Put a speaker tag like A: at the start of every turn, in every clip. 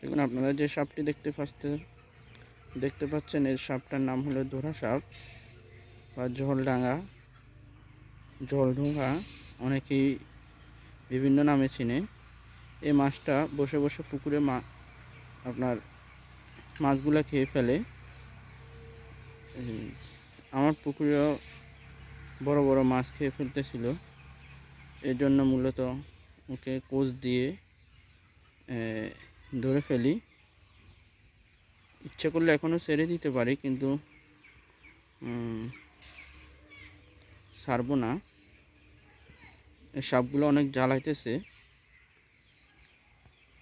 A: দেখুন, আপনারা যে সাপটি দেখতে পাচ্ছে দেখতে পাচ্ছেন, এই সাপটার নাম হলো দোরা সাপ বা জলডাঙ্গা জলঢোঙ্গা অনেকেই বিভিন্ন নামে চিনে। এই মাছটা বসে বসে পুকুরে মা আপনার মাছগুলা খেয়ে ফেলে। আমার পুকুরেও বড় বড় মাছ খেয়ে ফেলতেছিল। এর জন্য মূলত ওকে কোচ দিয়ে ধরে ফেলি। ইচ্ছা করলে এখনও সেরে দিতে পারি, কিন্তু সারবো না। সাপগুলো অনেক জ্বালাইতেছে।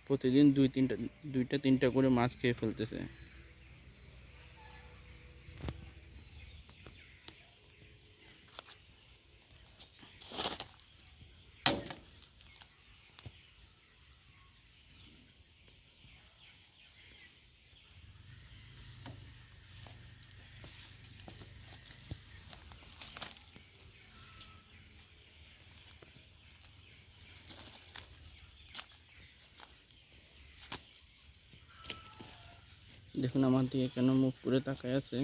A: প্রতিদিন দুই তিনটা, দুইটা, তিনটা করে মাছ খেয়ে ফেলতেছে। দেখুন আমার দিকে কেন মুখ করে তাকায় আছে।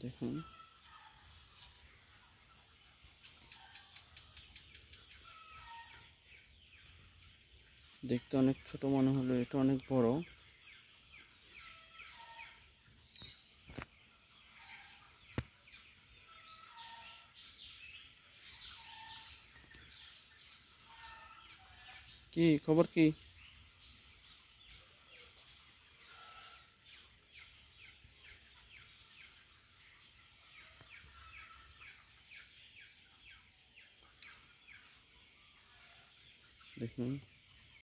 A: দেখুন। দেখতে অনেক ছোট মনে হলো, এটা অনেক বড়। কি খবর কি দেখুন